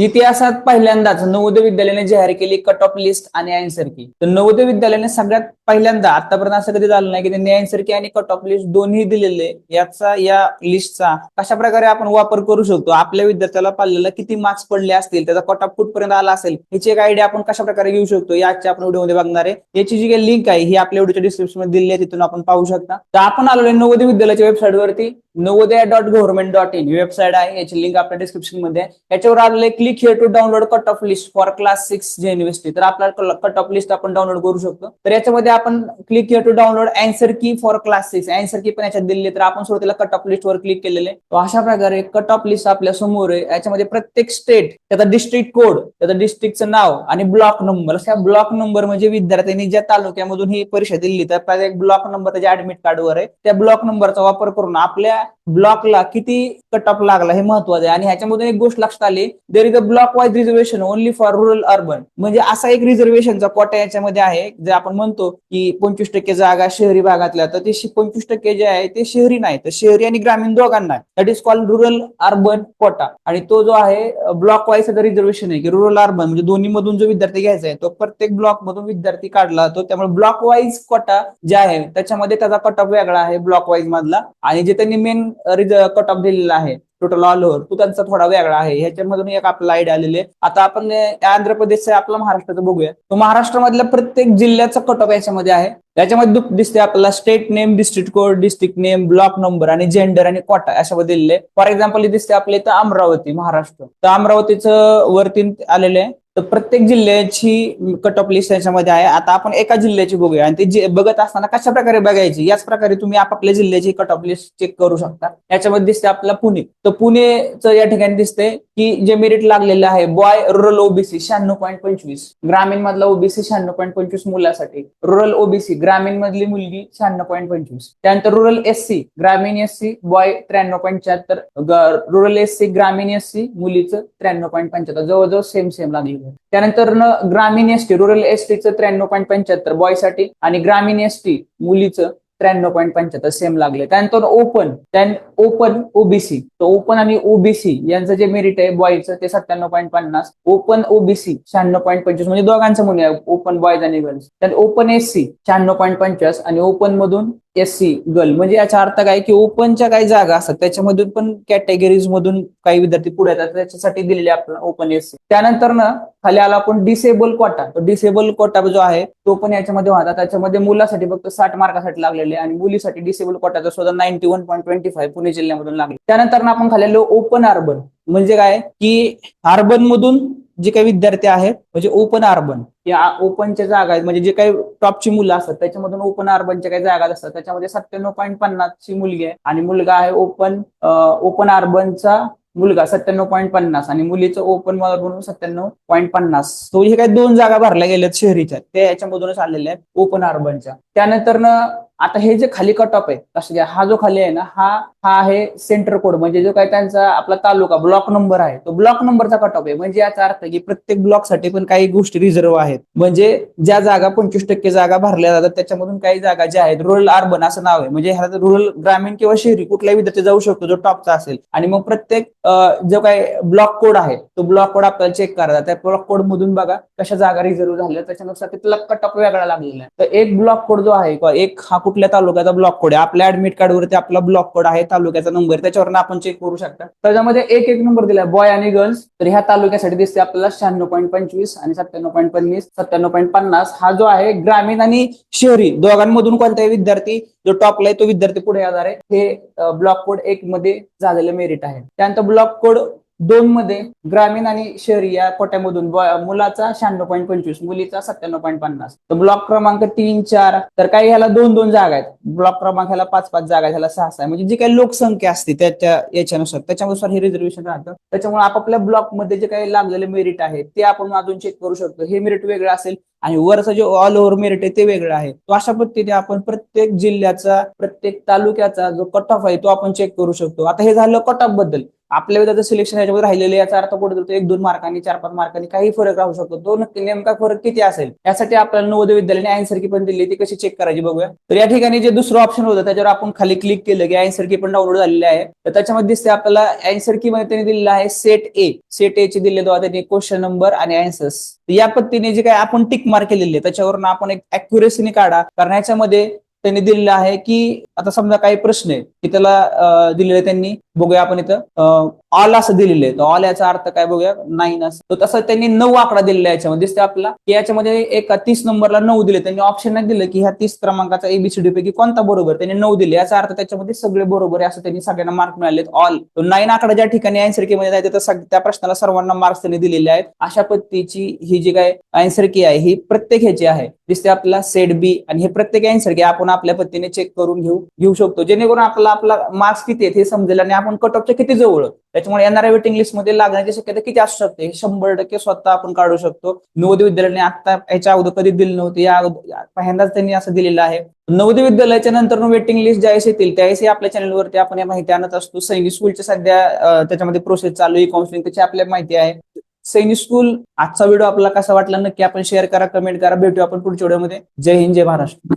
इतिहासात पहिल्यांदाच नवोदय विद्यालयाने जाहीर केली कट ऑफ लिस्ट आणि आन्सर की तर नवोदय विद्यालयाने सगळ्यात पहिल्यांदा आतापर्यंत असं कधी झालं नाही की त्यांनी आन्सर की आणि कट ऑफ लिस्ट दोन्ही दिलेले याचा या लिस्टचा कशा प्रकारे आपण वापर करू शकतो? आपल्या विद्यार्थ्याला पाल्याला किती मार्क्स पडले असतील त्याचा कट ऑफ कुठपर्यंत आला असेल याची एक आयडिया आपण कशा प्रकारे घेऊ शकतो? याच्या आपण व्हिडिओमध्ये बघणार आहे. याची जी काही लिंक आहे ही आपल्या व्हिडिओच्या डिस्क्रिप्शनमध्ये दिली आहे तिथून आपण पाहू शकता. तर आपण आलो नवोदय विद्यालयाच्या वेबसाईटवरती Navodaya dot government dot in he website आहे. याची लिंक आपल्या डिस्क्रिप्शनमध्ये आहे. याच्यावर आलेले click here to download cut off list for class six जे युनिव्हर्सिटी तर आपल्याला कट ऑफ लिस्ट आपण डाउनलोड करू शकतो. तर याच्यामध्ये आपण click here to download answer key for class six answer key पण याच्यात दिली तर आपण सुरुवातीला कट ऑफ लिस्ट वर क्लिक केलेले अशा प्रकारे कट ऑफ लिस्ट आपल्यासमोर आहे. याच्यामध्ये प्रत्येक स्टेट त्याचा डिस्ट्रिक्ट कोड त्याचं डिस्ट्रिक्टचं नाव आणि ब्लॉक नंबर अशा ब्लॉक नंबर म्हणजे विद्यार्थ्यांनी ज्या तालुक्यामधून ही परीक्षा दिली तर ब्लॉक नंबर त्याच्या ऍडमिट कार्डवर आहे. त्या ब्लॉक नंबरचा वापर करून आपल्या ब्लॉकला किती कट ऑफ लागला हे महत्वाचं आहे. आणि ह्याच्यामधून एक गोष्ट लक्षात आली. There is a block wise reservation only for rural urban म्हणजे असा एक रिझर्वेशनचा कोटा याच्यामध्ये आहे. जे आपण म्हणतो की पंचवीस टक्के जागा शहरी भागातल्या तर ते पंचवीस टक्के जे आहे ते शहरी नाही. तर शहरी आणि ग्रामीण दोघांना that is called rural urban quota आणि तो जो आहे ब्लॉक वाईज रिझर्वेशन आहे की रुरल अर्बन म्हणजे दोन्ही मधून जो विद्यार्थी घ्यायचा आहे तो प्रत्येक ब्लॉक मधून विद्यार्थी काढला जातो त्यामुळे ब्लॉक वाईज कोटा जे आहे त्याच्यामध्ये त्याचा कट ऑफ वेगळा आहे ब्लॉक वाईज मधला. आणि जे त्यांनी मेन कट ऑफ दिलेला आहे. टोटल ऑल ओव्हर तो त्यांचा थोडा वेगळा आहे. ह्याच्यामधून एक आपला आयडिया आलेले आता आपण आंध्र प्रदेशचा आपला महाराष्ट्राचं बघूया. तो महाराष्ट्रामधल्या प्रत्येक जिल्ह्याचा कट ऑफ याच्यामध्ये आहे. त्याच्यामध्ये दिसते आपल्याला. State name district code district name block number आणि जेंडर आणि कोटा अशा दिलेले फॉर एक्झाम्पल दिसते आपल्या इथं अमरावती महाराष्ट्र. तर अमरावतीचं वरती आलेलं आहे. तर प्रत्येक जिल्ह्याची कट ऑफ लिस्ट याच्यामध्ये आहे. आता आपण एका जिल्ह्याची बघूया. आणि ते जे बघत असताना कशा प्रकारे बघायची? याच प्रकारे तुम्ही आपापल्या जिल्ह्याची कट ऑफ लिस्ट चेक करू शकता. याच्यामध्ये दिसते आपल्याला पुणे. तर पुणेचं या ठिकाणी दिसते की जे मेरिट लागलेलं आहे बॉय रुरल ओबीसी शहाण्णव पॉईंट पंचवीस. ग्रामीण मधला ओबीसी शहाण्णव पॉईंट पंचवीस मुलासाठी. रुरल ओबीसी ग्रामीण मधली मुलगी शहाण्णव पॉईंट पंचवीस. त्यानंतर रुरल एससी ग्रामीण एससी बॉय त्र्याण्णव पंच्याहत्तर रुरल एससी ग्रामीण एससी मुलीचं त्र्याण्णव पॉईंट पंच्याहत्तर. जवळजवळ सेम सेम लागली. त्यानंतर ग्रामीण एसटी रुरल एसटीचं त्र्याण्णव पॉईंट पंच्याहत्तर बॉयसाठी आणि ग्रामीण एसटी मुलीचं त्र्याण्णव पॉईंट पंच्याहत्तर सेम लागले. त्यानंतर ओपन त्यान ओपन ओबीसी तर ओपन आणि ओबीसी यांचं जे मेरिट आहे बॉयचं ते सत्त्याण्णव पॉईंट पन्नास ओपन ओबीसी शहाण्णव पॉईंट पंचवीस म्हणजे दोघांचं म्हणूया ओपन बॉयज आणि गर्ल्स त्यात ओपन एससी शहाण्णव पॉईंट पंचवीस आणि ओपन मधून एस सी गर्ल म्हणजे याचा अर्थ काय की ओपनच्या काही जागा असतात त्याच्यामधून पण कॅटेगरीज मधून काही विद्यार्थी पुढे येतात त्याच्यासाठी दिलेले आपल्याला ओपन एससी त्यानंतर ना खाली आला आपण डिसेबल कोटा तो डिसेबल कोटा जो आहे तो पण याच्यामध्ये होता त्याच्यामध्ये मुलासाठी फक्त साठ मार्कासाठी लागलेले आणि मुलीसाठी डिसेबल कोटाचा सुद्धा ninety one point twenty five Pune जिल्ह्यामधून लागले. त्यानंतर आपण खाल्लेलो ओपन अर्बन म्हणजे काय? की अर्बन मधून जे काही विद्यार्थी आहेत म्हणजे ओपन अर्बन या ओपनच्या जागा आहेत. म्हणजे जे काही टॉपची मुलं असतात त्याच्यामधून ओपन अर्बनच्या काही जागा असतात. त्याच्यामध्ये सत्त्याण्णव पॉईंट पन्नास ची मुलगी आहे आणि मुलगा आहे ओपन ओपन अर्बनचा मुलगा सत्त्याण्णव पॉईंट पन्नास आणि मुलीचं ओपन म्हणून सत्त्याण्णव पॉईंट पन्नास. तो हे काही दोन जागा भरल्या गेल्यात शहरीच्या. त्या याच्यामधूनच आलेल्या आहेत ओपन अर्बनच्या. त्यानंतर ना आता हे जे खाली कट ऑफ आहे असं घ्या हा जो खाली आहे ना हा हा आहे सेंटर कोड म्हणजे जो काय त्यांचा आपला तालुका ब्लॉक नंबर आहे. तो ब्लॉक नंबरचा कट ऑफ आहे. म्हणजे याचा अर्थ की प्रत्येक ब्लॉकसाठी पण काही गोष्टी रिझर्व आहेत. म्हणजे ज्या जागा पंचवीस टक्के जागा भरल्या जातात त्याच्यामधून काही जागा ज्या आहेत रुरल अर्बन असं नाव आहे. म्हणजे ह्याला रुरल ग्रामीण किंवा शहरी कुठलाही विद्यार्थी जाऊ शकतो जो टॉपचा असेल. आणि मग प्रत्येक जो काय ब्लॉक कोड आहे तो ब्लॉक कोड आपल्याला चेक करायचा त्या ब्लॉक कोड मधून बघा कशा जागा रिझर्व झाल्या त्याच्यानुसार तिथला कट ऑफ वेगळा लागलेला आहे. तर एक ब्लॉक कोड जो आहे किंवा एक हा कुठल्या तालुक्याचा ब्लॉक कोड आहे? आपल्या ऍडमिट कार्डवरती आपला ब्लॉक कोड आहे तालुक्याचा नंबर त्याच्यावर आपण चेक करू शकता. त्याच्यामध्ये एक एक नंबर दिलाय. बॉय आणि गर्ल्स तर ह्या तालुक्यासाठी दिसते आपल्याला शहाण्णव पॉईंट पंचवीस आणि सत्त्याण्णव पॉईंट पन्नास सत्त्याण्णव पॉईंट पन्नास. हा जो आहे ग्रामीण आणि शहरी दोघांमधून कोणताही विद्यार्थी जो टॉपला आहे तो विद्यार्थी पुढे येणार आहे. हे ब्लॉक कोड एक मध्ये झालेलं मेरिट आहे. त्यानंतर ब्लॉक कोड दोन मध्ये ग्रामीण आणि शहरी या कोट्यामधून मुलाचा शहाण्णव पॉईंट पंचवीस मुलीचा सत्त्याण्णव पॉईंट पन्नास. तर ब्लॉक क्रमांक तीन चार तर काही ह्याला दोन दोन जागा आहेत. ब्लॉक क्रमांक ह्याला पाच पाच जागा आहेत. ह्याला सहा सहा. म्हणजे जी काही लोकसंख्या असते त्याच्या याच्यानुसार त्याच्यानुसार हे रिझर्वेशन राहतं. त्याच्यामुळे आपापल्या ब्लॉकमध्ये जे काही लागलेले मेरिट आहे ते आपण अजून चेक करू शकतो. हे मेरिट वेगळं असेल आणि वरचा जे ऑल ओव्हर मेरिट आहे ते वेगळं आहे. तो अशा पद्धतीने आपण प्रत्येक जिल्ह्याचा प्रत्येक तालुक्याचा जो कट ऑफ आहे तो आपण चेक करू शकतो. आता हे झालं कट ऑफबद्दल. आपल्या विधाचं सिलेक्शन याच्यामध्ये राहिलेलं याचा अर्थ कुठे एक दोन मार्कांनी चार पाच मार्कांनी काही फरक राहू शकतो. तो नक्की नेमका फरक किती असेल? यासाठी आपल्याला नवोदय विद्यालयाने आन्सर की पण दिली ती कशी चेक करायची बघूया. तर या ठिकाणी जे दुसरं ऑप्शन होतं त्याच्यावर आपण खाली क्लिक केलं की आन्सर की पण डाउनलोड झालेले आहे. तर त्याच्यामध्ये दिसते आपल्याला आन्सर की मध्ये त्यांनी दिलेलं आहे सेट ए सेट ए चे दिले त्यांनी क्वेश्चन नंबर आणि आन्सर्स या पद्धतीने जे काय आपण टिक मार्क केलेले त्याच्यावरून आपण एक अॅक्युरेसीने काढा. कारण याच्यामध्ये त्यांनी दिलेलं आहे की आता समजा काही प्रश्न आहे की त्याला दिलेले आहे त्यांनी बघूया आपण इथं. ऑल असं दिलेलं आहे. ऑल याचा अर्थ काय बघूया? नाईन असं. तर तसं त्यांनी नऊ आकडा दिलेला आहे याच्यामध्ये. दिसते आपल्याला की याच्यामध्ये एका तीस नंबरला नऊ दिले. त्यांनी ऑप्शन नाही दिलं की ह्या तीस क्रमांकाचा एबीसीडी पैकी कोणता बरोबर? त्यांनी नऊ दिले. याचा अर्थ त्याच्यामध्ये सगळे बरोबर आहे असं त्यांनी सगळ्यांना मार्क मिळाले ऑल नाईन आकडा ज्या ठिकाणी आन्सर की मध्ये जायचं तर त्या प्रश्नाला सर्वांना मार्क्स त्यांनी दिलेले आहेत. अशा पद्धतीची ही जी काय आन्सर की आहे ही प्रत्येक ह्याची आहे. दिसते आपल्याला सेट बी आणि हे प्रत्येक आन्सर की आपण आपल्या पद्धतीने चेक करून घेऊ घेऊ शकतो. जेणेकरून आपला आपला मार्क्स किती आहेत हे समजेल आणि आपण कट ऑफच्या किती जवळ? त्याच्यामुळे येणाऱ्या वेटिंग लिस्टमध्ये लागण्याची शक्यता किती असू शकते? हे शंभर टक्के स्वतः आपण काढू शकतो. नवोदय विद्यालयाने आता याच्या अगोदर कधी दिली नव्हती. या पहिल्यांदाच त्यांनी असं दिलेलं आहे. नवोदय विद्यालयाच्या नंतर वेटिंग लिस्ट ज्यावेळेस येतील त्यावेळेस आपल्या चॅनलवरती आपण या माहिती आणत असतो. सैनिक स्कूलच्या सध्या त्याच्यामध्ये प्रोसेस चालू आहे. काउन्सिलिंग त्याची आपल्याला माहिती आहे. सैनिक स्कूल आजचा व्हिडिओ आपला कसा वाटला नक्की आपण शेअर करा कमेंट करा. भेटू आपण पुढच्या व्हिडिओमध्ये जय हिंद जय महाराष्ट्र.